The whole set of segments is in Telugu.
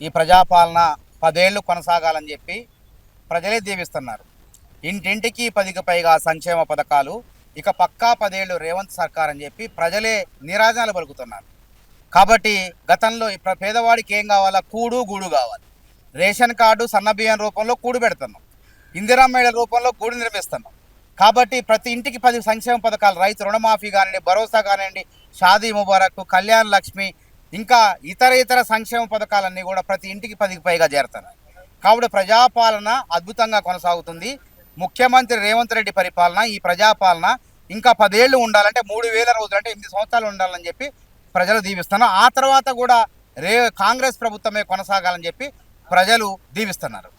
ఈ ప్రజాపాలన పదేళ్ళు కొనసాగాలని చెప్పి ప్రజలే దీవిస్తున్నారు. ఇంటింటికి పదికి పైగా సంక్షేమ పథకాలు ఇక పక్కా పదేళ్ళు రేవంత్ సర్కార్ అని చెప్పి ప్రజలే నిరాజనాలు పలుకుతున్నారు. కాబట్టి గతంలో పేదవాడికి ఏం కావాలా? కూడు గూడు కావాలి. రేషన్ కార్డు సన్నబియ్యం రూపంలో కూడు పెడుతున్నాం. ఇందిరా మహిళ రూపంలో గూడు నిర్మిస్తున్నాం. కాబట్టి ప్రతి ఇంటికి పది సంక్షేమ పథకాలు రైతు రుణమాఫీ కానివ్వండి భరోసా కానివ్వండి షాదీ ముబారక్ కళ్యాణ్ లక్ష్మి ఇంకా ఇతర ఇతర సంక్షేమ పథకాలన్నీ కూడా ప్రతి ఇంటికి పదికి పైగా చేరుతున్నాయి కాబట్టి ప్రజాపాలన అద్భుతంగా కొనసాగుతుంది. ముఖ్యమంత్రి రేవంత్ రెడ్డి పరిపాలన ఈ ప్రజాపాలన ఇంకా పదేళ్ళు ఉండాలంటే మూడు వేల రోజులు అంటే ఎనిమిది సంవత్సరాలు ఉండాలని చెప్పి ప్రజలు దీవిస్తున్నారు. ఆ తర్వాత కూడా రే కాంగ్రెస్ ప్రభుత్వమే కొనసాగాలని చెప్పి ప్రజలు దీవిస్తున్నారు.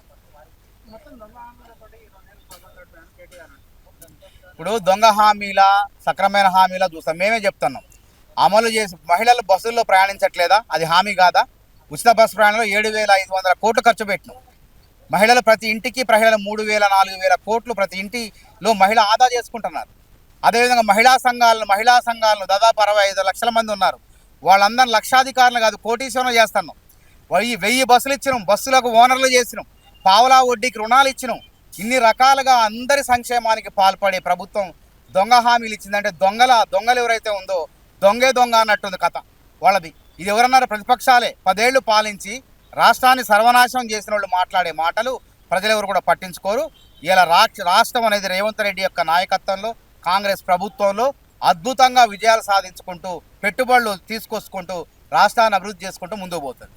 ఇప్పుడు దొంగ హామీల సక్రమైన హామీల చూస్తాం. మేమే చెప్తున్నాం. అమలు చేసి మహిళలు బస్సుల్లో ప్రయాణించట్లేదా? అది హామీ కాదా? ఉచిత బస్సు ప్రయాణంలో ఏడు వేల ఐదు వందల కోట్లు ఖర్చు పెట్టినాం. మహిళలు ప్రతి ఇంటికి మహిళలు మూడు వేల నాలుగు వేల కోట్లు ప్రతి ఇంటిలో మహిళ ఆదా చేసుకుంటున్నారు. అదేవిధంగా మహిళా సంఘాలను మహిళా సంఘాలను దాదాపు అరవై ఐదు లక్షల మంది ఉన్నారు. వాళ్ళందరూ లక్షాధికారులు కాదు కోటీశ్వరం చేస్తున్నాం. వెయ్యి వెయ్యి బస్సులు ఇచ్చినాం బస్సులకు ఓనర్లు చేసినాం పావలా వడ్డీకి రుణాలు ఇచ్చినాం. ఇన్ని రకాలుగా అందరి సంక్షేమానికి పాల్పడే ప్రభుత్వం దొంగ హామీలు ఇచ్చిందంటే దొంగల దొంగలు ఎవరైతే ఉందో దొంగే దొంగ అన్నట్టుంది కథ వాళ్ళది. ఇది ఎవరన్నారు? ప్రతిపక్షాలే. పదేళ్ళు పాలించి రాష్ట్రాన్ని సర్వనాశనం చేసిన వాళ్ళు మాట్లాడే మాటలు ప్రజలెవరు కూడా పట్టించుకోరు. ఇలా రా రాష్ట్రం అనేది రేవంత్ రెడ్డి యొక్క నాయకత్వంలో కాంగ్రెస్ ప్రభుత్వంలో అద్భుతంగా విజయాలు సాధించుకుంటూ పెట్టుబడులు తీసుకొచ్చుకుంటూ రాష్ట్రాన్ని అభివృద్ధి చేసుకుంటూ ముందుకు పోతుంది.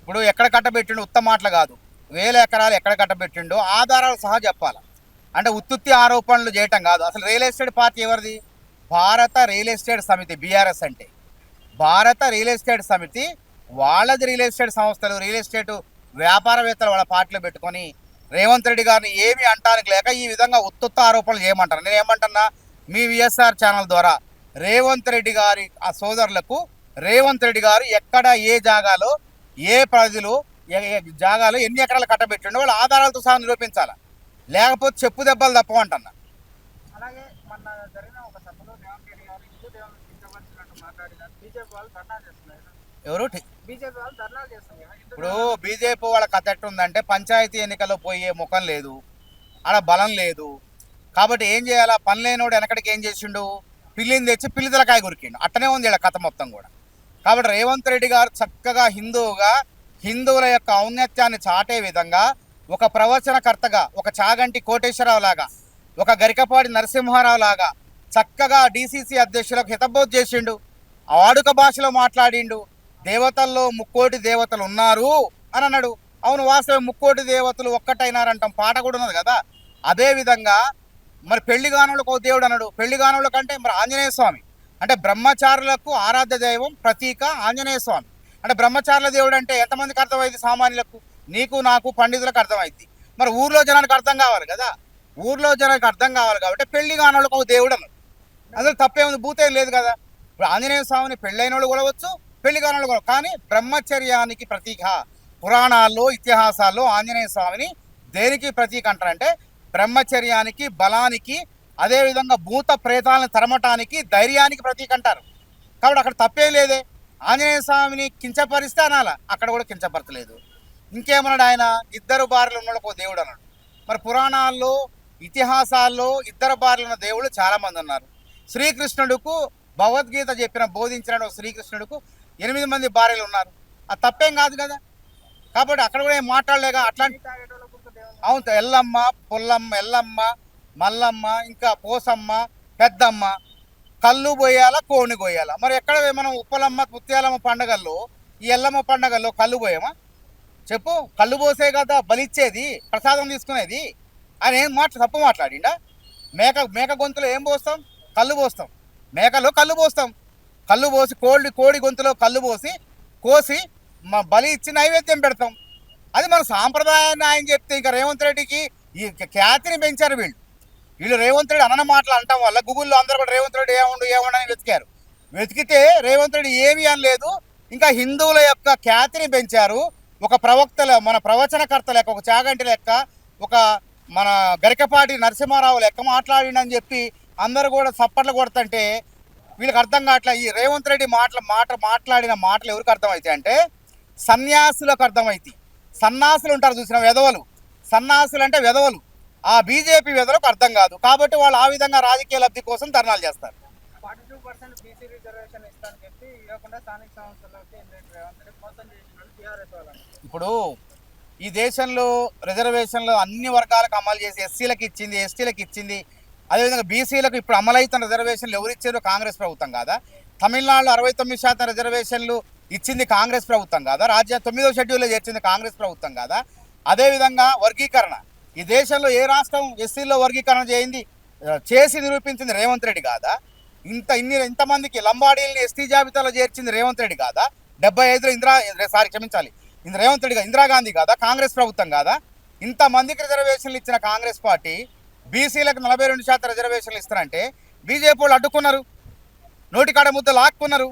ఇప్పుడు ఎక్కడ కట్టబెట్టిండు? ఉత్తమ మాటలు కాదు. వేల ఎకరాలు ఎక్కడ కట్టబెట్టిండో ఆధారాలు సహా చెప్పాలి? అంటే ఉత్తుత్తి ఆరోపణలు చేయటం కాదు. అసలు రియల్ ఎస్టేట్ పార్టీ ఎవరిది? భారత రియల్ ఎస్టేట్ సమితి బీఆర్ఎస్ అంటే. భారత రియల్ ఎస్టేట్ సమితి వాళ్ళది రియల్ ఎస్టేట్ సంస్థలు రియల్ ఎస్టేట్ వ్యాపారవేత్తలు వాళ్ళ పార్టీలో పెట్టుకొని రేవంత్ రెడ్డి గారిని ఏమి అంటానికి లేక ఈ విధంగా ఉత్తుత్త ఆరోపణలు చేయమంటారు. నేను ఏమంటున్నా? మీ విఎస్ఆర్ ఛానల్ ద్వారా రేవంత్ రెడ్డి గారి ఆ సోదరులకు రేవంత్ రెడ్డి గారు ఎక్కడ ఏ జాగాలో ఏ ప్రజలు ఏ- ఏ జాగాలో ఎన్ని ఎకరాలు కట్టబెట్టిండో వాళ్ళ ఆధారాలతో సహా నిరూపించాలి? లేకపోతే చెప్పు దెబ్బలు తప్పమంటున్నా అలాగే మొన్న జరిగిన ఒక సభలో రేవంత్ రెడ్డి గారు హిందూ దేవుని కించపరిచినట్టు మాట్లాడినారు బీజేపీ వాళ్ళు ధర్నా చేస్తున్నారు. ఎవరు? బీజేపీ వాళ్ళు చేస్తున్నారు ఇప్పుడు బీజేపీ వాళ్ళ కథ ఎట్టుందంటే పంచాయతీ ఎన్నికల్లో పోయే ముఖం లేదు ఆడ బలం లేదు. కాబట్టి ఏం చేయాలా? పని లేనోడు వెనకడికి ఏం చేసిండు? పిల్లిని తెచ్చి పిల్లి తలకాయ గురికిండు అట్టనే ఉంది ఈడ కథ మొత్తం కూడా. కాబట్టి రేవంత్ రెడ్డి గారు చక్కగా హిందువుగా హిందువుల యొక్క ఔన్నత్యాన్ని చాటే విధంగా ఒక ప్రవచనకర్తగా ఒక చాగంటి కోటేశ్వరరావు లాగా ఒక గరికపాడి నరసింహారావు లాగా చక్కగా డీసీసీ అధ్యక్షులకు హితబోధ చేసిండు. ఆ వాడుక భాషలో మాట్లాడిండు. దేవతల్లో ముక్కోటి దేవతలు ఉన్నారు అని అన్నాడు. అవును వాస్తవం ముక్కోటి దేవతలు ఒక్కటైనారంటాం. పాట కూడా ఉన్నది కదా? అదే విధంగా మరి పెళ్ళి గానులకు ఒక దేవుడు అన్నాడు. పెళ్ళి గానుల కంటే మరి ఆంజనేయ స్వామి. అంటే బ్రహ్మచారులకు ఆరాధ్య దైవం ప్రతీక ఆంజనేయ స్వామి. అంటే బ్రహ్మచారుల దేవుడు అంటే ఎంతమందికి అర్థమైంది సామాన్యులకు? నీకు నాకు పండితులకు అర్థమైంది మరి ఊర్లో జనానికి అర్థం కావాలి కదా. ఊర్లో జనానికి అర్థం కావాలి కాబట్టి పెళ్ళి కానోళ్ళకు ఒక దేవుడు అన్నాడు. అందులో తప్పేముంది? భూతే లేదు కదా. ఇప్పుడు ఆంజనేయ స్వామిని పెళ్ళైన వాళ్ళు కొలవచ్చు పెళ్ళి కానోళ్ళు కూడా కానీ బ్రహ్మచర్యానికి ప్రతీక పురాణాల్లో ఇతిహాసాల్లో ఆంజనేయ స్వామిని దేనికి ప్రతీక అంటారంటే బ్రహ్మచర్యానికి బలానికి అదేవిధంగా భూత ప్రేతాలను తరమటానికి ధైర్యానికి ప్రతీక అంటారు. కాబట్టి అక్కడ తప్పేం లేదే. ఆంజనేయ స్వామిని కించపరిస్తే అనాల. అక్కడ కూడా కించపరచలేదు. ఇంకేమన్నాడు ఆయన? ఇద్దరు భార్యలు ఉన్నాడు ఒక దేవుడు అన్నాడు. మరి పురాణాల్లో ఇతిహాసాల్లో ఇద్దరు భార్యలు ఉన్న దేవుళ్ళు చాలామంది ఉన్నారు. శ్రీకృష్ణుడుకు భగవద్గీత చెప్పిన బోధించిన శ్రీకృష్ణుడుకు ఎనిమిది మంది భార్యలు ఉన్నారు. అది తప్పేం కాదు కదా? కాబట్టి అక్కడ కూడా ఏం మాట్లాడలేక అట్లాంటి అవును ఎల్లమ్మ పుల్లమ్మ ఎల్లమ్మ మల్లమ్మ ఇంకా పోసమ్మ పెద్దమ్మ కళ్ళు పోయాలా కోణి పోయాలా? మరి ఎక్కడ మనం ఉప్పలమ్మ ముత్యాలమ్మ పండగల్లో ఈ ఎల్లమ్మ పండగల్లో కళ్ళు పోయామా? చెప్పు కళ్ళు పోసే కదా బలిచ్చేది ప్రసాదం తీసుకునేది ఆయన ఏం మాట తప్పు మాట్లాడిండా? మేక మేక గొంతులో ఏం పోస్తాం? కళ్ళు పోస్తాం. మేకలో కళ్ళు పోస్తాం. కళ్ళు పోసి కోడి కోడి గొంతులో కళ్ళు పోసి కోసి మా బలి ఇచ్చి నైవేద్యం పెడతాం. అది మన సాంప్రదాయాన్ని ఆయన చెప్తే ఇంకా రేవంత్ రెడ్డికి ఈ ఖ్యాతిని పెంచారు వీళ్ళు. వీళ్ళు రేవంత్ రెడ్డి అనన మాటలు అంటాం వల్ల గూగుల్లో అందరూ కూడా రేవంత్ రెడ్డి ఏముండు ఏముండు అని వెతికారు. వెతికితే రేవంత్ రెడ్డి ఏమీ అనలేదు. ఇంకా హిందువుల యొక్క ఖ్యాతిని పెంచారు. ఒక ప్రవక్తల మన ప్రవచనకర్త లెక్క ఒక చాగంటి లెక్క ఒక మన గరికపాటి నరసింహారావు లెక్క మాట్లాడిండని చెప్పి అందరూ కూడా చప్పట్లు కొడుతుంటే వీళ్ళకి అర్థం కావట్లే. ఈ రేవంత్ రెడ్డి మాటల మాట మాట్లాడిన మాటలు ఎవరికి అర్థమవుతాయి అంటే సన్యాసులకు అర్థమవుతాయి సన్నాసులు ఉంటారు చూసిన వెధవలు. సన్నాసులు అంటే వెధవలు. ఆ బీజేపీ వెధవలకు అర్థం కాదు. కాబట్టి వాళ్ళు ఆ విధంగా రాజకీయ లబ్ధి కోసం ధర్నాలు చేస్తారు. Forty two percent BC reservation ఇస్తానని చెప్పి ఇవ్వకుండా స్థానిక సంస్థలకి రేవంత్ రెడ్డి మోసం ఇప్పుడు ఈ దేశంలో రిజర్వేషన్లు అన్ని వర్గాలకు అమలు చేసి ఎస్సీలకు ఇచ్చింది ఎస్టీలకు ఇచ్చింది. అదేవిధంగా బీసీలకు ఇప్పుడు అమలవుతున్న రిజర్వేషన్లు ఎవరు ఇచ్చారో కాంగ్రెస్ ప్రభుత్వం కాదా? తమిళనాడులో అరవై తొమ్మిది శాతం రిజర్వేషన్లు ఇచ్చింది కాంగ్రెస్ ప్రభుత్వం కాదా? రాజ్య తొమ్మిదో షెడ్యూల్లో చేర్చింది కాంగ్రెస్ ప్రభుత్వం కాదా? అదేవిధంగా వర్గీకరణ. ఈ దేశంలో ఏ రాష్ట్రం ఎస్సీలో వర్గీకరణ చేయింది? చేసి నిరూపించింది రేవంత్ రెడ్డి కాదా? ఇంత ఇన్ని ఇంతమందికి లంబాడీల్ని ఎస్టీ జాబితాలో చేర్చింది రేవంత్ రెడ్డి కాదా? డెబ్బై ఐదులో ఇందిరా సారీ క్షమించాలి. ఇంది రేవంత్ రెడ్డి ఇందిరాగాంధీ కాదా కాంగ్రెస్ ప్రభుత్వం కాదా? ఇంతమందికి రిజర్వేషన్లు ఇచ్చిన కాంగ్రెస్ పార్టీ బీసీలకు నలభై రెండు శాతం రిజర్వేషన్లు ఇస్తారంటే బీజేపీ వాళ్ళు అడ్డుకున్నారు. నోటికాడ ముద్ద లాక్కున్నారు.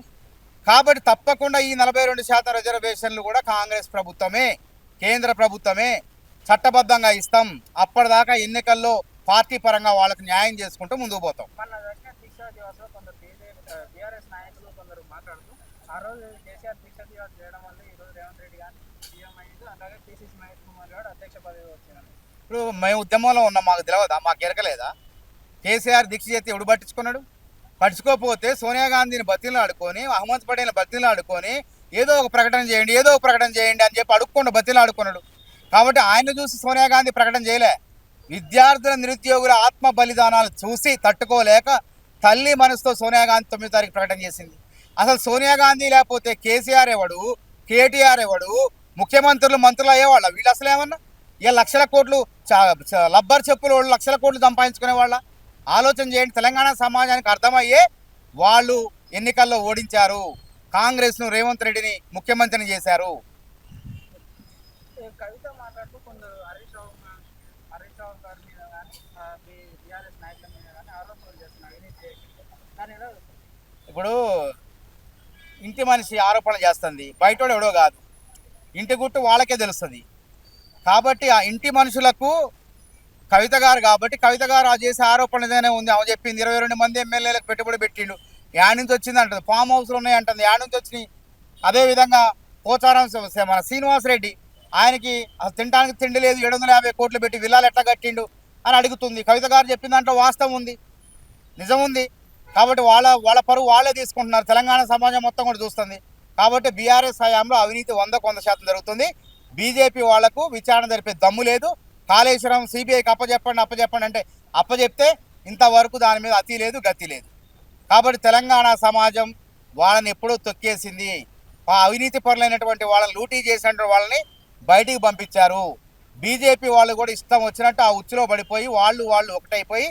కాబట్టి తప్పకుండా ఈ నలభై రెండు శాతం రిజర్వేషన్లు కూడా కాంగ్రెస్ ప్రభుత్వమే కేంద్ర ప్రభుత్వమే చట్టబద్ధంగా ఇస్తాం. అప్పటిదాకా ఎన్నికల్లో పార్టీ పరంగా వాళ్ళకు న్యాయం చేసుకుంటూ ముందుకు పోతాం. ఆ రోజు కేసీఆర్ దీక్ష చేయడం వల్ల ఈ రోజు రేవంత్ రెడ్డి గారు సీఎం అయ్యింది అలాగే పిసిసి మహేష్ కుమార్ గారు అధ్యక్ష పదవి వచ్చిందని ఇప్పుడు మేము ఉద్యమంలో ఉన్నాం మాకు తెలియదా మాకు ఎరకలేదా కేసీఆర్ దీక్ష చేతి ఎవడు పట్టించుకున్నాడు? పట్టించుకోకపోతే సోనియా గాంధీని బతిలు ఆడుకొని అహ్మద్ పటేల్ బతిలు ఆడుకొని ఏదో ఒక ప్రకటన చేయండి ఏదో ఒక ప్రకటన చేయండి అని చెప్పి అడుక్కుండా బతిలు ఆడుకున్నాడు కాబట్టి ఆయన చూసి సోనియా గాంధీ ప్రకటన చేయలే. విద్యార్థుల నిరుద్యోగుల ఆత్మ బలిదానాలు చూసి తట్టుకోలేక తల్లి మనసుతో సోనియా గాంధీ తొమ్మిది తారీఖు ప్రకటన చేసింది. అసలు సోనియా గాంధీ లేకపోతే కేసీఆర్ ఎవడు? కేటీఆర్ ఎవడు? ముఖ్యమంత్రులు మంత్రులు అయ్యేవాళ్ళ? వీళ్ళు అసలు ఏమన్నా? ఇక లక్షల కోట్లు లబ్బర్ చెప్పులు వాళ్ళు లక్షల కోట్లు సంపాదించుకునే వాళ్ళ? ఆలోచన చేయండి. తెలంగాణ సమాజానికి అర్థమయ్యే వాళ్ళు ఎన్నికల్లో ఓడించారు. కాంగ్రెస్ను రేవంత్ రెడ్డిని ముఖ్యమంత్రిని చేశారు. ఈ కవిత మాట్లాడుతూ కొందరు హరీష్ రావు గా- హరీష్ రావు గారి మీద కానీ బీఆర్ఎస్ నాయకుల మీద కానీ ఆరోపణలు చేస్తున్నారు. అవినీతి చేసి దాని ఎలా చూస్తారు? ఇప్పుడు ఇంటి మనిషి ఆరోపణ చేస్తుంది. బయటోడు ఎవడో కాదు. ఇంటి గుట్టు వాళ్ళకే తెలుస్తుంది. కాబట్టి ఆ ఇంటి మనుషులకు కవిత గారు కాబట్టి కవిత గారు ఆ చేసే ఆరోపణ ఏదైనా ఉంది? ఆమె చెప్పింది. ఇరవై రెండు మంది ఎమ్మెల్యేలకు పెట్టుబడి పెట్టిండు. యాడ్ నుంచి వచ్చింది అంటుంది ఫామ్ హౌస్లు ఉన్నాయి అంటుంది. యాడ్ నుంచి వచ్చినాయి. అదేవిధంగా పోచారం మన శ్రీనివాస్ రెడ్డి ఆయనకి తినడానికి తిండి లేదు. ఏడు వందల యాభై కోట్లు పెట్టి విల్లాలు ఎట్లా కట్టిండు అని అడుగుతుంది. కవిత గారు చెప్పిన దాంట్లో వాస్తవం ఉంది. నిజం ఉంది. కాబట్టి వాళ్ళ వాళ్ళ పరువు వాళ్ళే తీసుకుంటున్నారు. తెలంగాణ సమాజం మొత్తం కూడా చూస్తుంది. కాబట్టి బీఆర్ఎస్ హయాంలో అవినీతి వందకు వంద శాతం జరుగుతుంది. బీజేపీ వాళ్ళకు విచారణ జరిపే దమ్ము లేదు. కాళేశ్వరం సిబిఐకి అప్పచెప్పండి అప్పచెప్పండి అంటే అప్పచెప్తే ఇంతవరకు దాని మీద అతి లేదు గతి లేదు. కాబట్టి తెలంగాణ సమాజం వాళ్ళని ఎప్పుడూ తొక్కేసింది. ఆ అవినీతి పరులైనటువంటి వాళ్ళని లూటీ చేసినటువంటి వాళ్ళని బయటికి పంపించారు. బీజేపీ వాళ్ళు కూడా ఇష్టం వచ్చినట్టు ఆ ఉచ్చులో పడిపోయి వాళ్ళు వాళ్ళు ఒకటైపోయి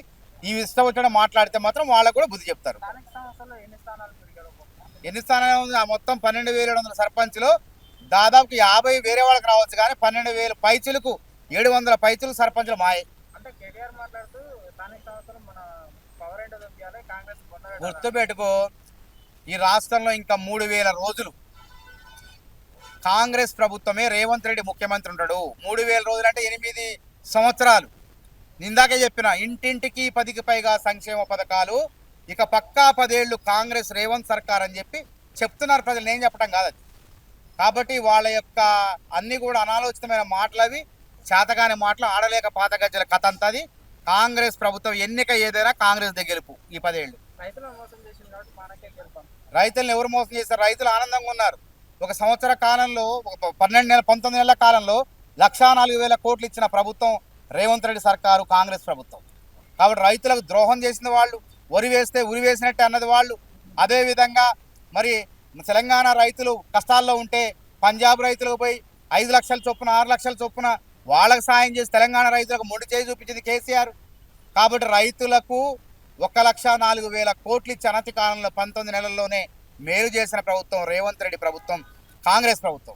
ఈ ఇష్టం వచ్చినట్టు మాట్లాడితే మాత్రం వాళ్ళకు కూడా బుద్ధి చెప్తారు. ఎన్ని స్థానాలు మొత్తం పన్నెండు వేల ఏడు వందల సర్పంచ్లు. దాదాపు యాభై వేరే వాళ్ళకి రావచ్చు కానీ పన్నెండు వేలు పైచులకు ఏడు వందల పైచులు సర్పంచులు మాయే. గుర్తుపెట్టుకో ఈ రాష్ట్రంలో ఇంకా మూడు వేల రోజులు. కాంగ్రెస్ ప్రభుత్వమే రేవంత్ రెడ్డి ముఖ్యమంత్రి ఉంటాడు. మూడు వేల రోజులు అంటే ఎనిమిది సంవత్సరాలు. ఇందాకే చెప్పిన ఇంటింటికి పదికి పైగా సంక్షేమ పథకాలు ఇక పక్కా పదేళ్ళు కాంగ్రెస్ రేవంత్ సర్కార్ అని చెప్పి చెప్తున్నారు ప్రజలు. నేను చెప్పడం కాదు అది. కాబట్టి వాళ్ళ యొక్క అన్ని కూడా అనాలోచితమైన మాటలు అవి చేతగాని మాటలు ఆడలేక పాత గజ్జల కథ అంతా అది. కాంగ్రెస్ ప్రభుత్వం ఎన్నిక ఏదైనా కాంగ్రెస్ గెలుపు ఈ పదేళ్ళు రైతులను ఎవరు మోసం చేస్తారు రైతులు ఆనందంగా ఉన్నారు. ఒక సంవత్సర కాలంలో ఒక పన్నెండు నెలల పంతొమ్మిది నెలల కాలంలో లక్షా నాలుగు వేల కోట్లు ఇచ్చిన ప్రభుత్వం రేవంత్ రెడ్డి సర్కారు కాంగ్రెస్ ప్రభుత్వం. కాబట్టి రైతులకు ద్రోహం చేసిన వాళ్ళు వరి వేస్తే ఉరి వేసినట్టే అన్నది వాళ్ళు. అదేవిధంగా మరి తెలంగాణ రైతులు కష్టాల్లో ఉంటే పంజాబ్ రైతులకు పోయి ఐదు లక్షల చొప్పున ఆరు లక్షల చొప్పున వాళ్ళకు సాయం చేసి తెలంగాణ రైతులకు మొండి చేయి చూపించింది కేసీఆర్. కాబట్టి రైతులకు ఒక లక్ష నాలుగు వేల కోట్లు ఇచ్చి అనతి కాలంలో పంతొమ్మిది నెలల్లోనే మేలు చేసిన ప్రభుత్వం రేవంత్ రెడ్డి ప్రభుత్వం కాంగ్రెస్ ప్రభుత్వం.